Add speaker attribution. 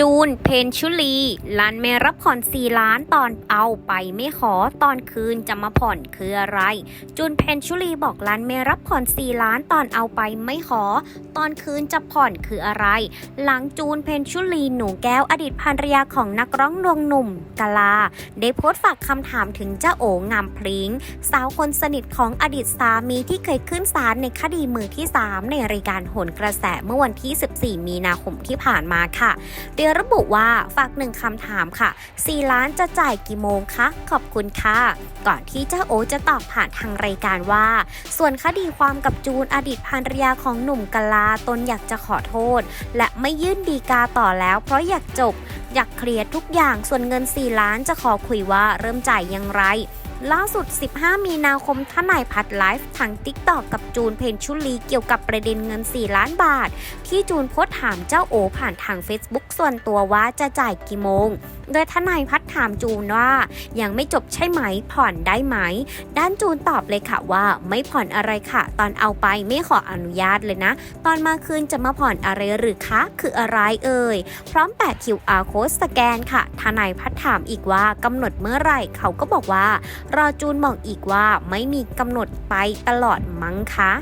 Speaker 1: จูน เพนชุลีลันเมรับผ่อน 4 ล้านตอนเอาไปไม่ขอตอนคืนจะมาผ่อนคืออะไร จูนเพนชุลีบอกลันเมรับผ่อน 4 ล้านตอนเอาไปไม่ขอ ตอนคืนจะผ่อนคืออะไร หลังจูนเพนชุลีหนูแก้วอดีตภรรยาของนักร้องดวงหนุ่มกาลา ได้โพสต์ฝากคำถามถึงเจ้าโองามพลิงสาวคนสนิทของอดีตสามีที่เคยขึ้นศาลในคดีมือที่ 3 ในรายการโหนกระแสเมื่อวันที่ 14 มีนาคมที่ผ่านมาค่ะโดยระบุว่าฝากหนึ่งคำถามค่ะ 4 ล้านจะจ่ายกี่โมงคะ ขอบคุณค่ะ ก่อนที่เจ้าโอจะตอบผ่านทางรายการว่า ส่วนคดีความกับจูนอดีตภรรยาของหนุ่มกลาตนอยากจะขอโทษ และไม่ยื่นดีกาต่อแล้ว เพราะอยากจบ อยากเคลียร์ทุกอย่างส่วนเงิน 4 ล้านจะขอคุยว่าเริ่มจ่ายอย่างไรล่าสุด 15 มีนาคมทนายพัดไลฟ์ทางติ๊กตอกกับจูนเพนชุลีเกี่ยวกับประเด็นเงิน 4 ล้านบาท ที่จูนโพสถามเจ้าโอผ่านทาง Facebook ส่วนตัวว่าจะจ่ายกี่โมง โดยทนายพัดถามจูนว่า ยังไม่จบใช่ไหมผ่อนได้ไหม ด้านจูนตอบเลยค่ะว่า ไม่ผ่อนอะไรค่ะ ตอนเอาไปไม่ขออนุญาตเลยนะ ตอนมาคืนจะมาผ่อนอะไรหรือคะ คืออะไรเอ่ยพร้อมแปะ QR code สแกนค่ะทนายพัดถามอีกว่ากำหนดเมื่อไหร่เขาก็บอกว่ารอจูนบอกอีกว่าไม่มีกำหนดไปตลอดมั้งคะ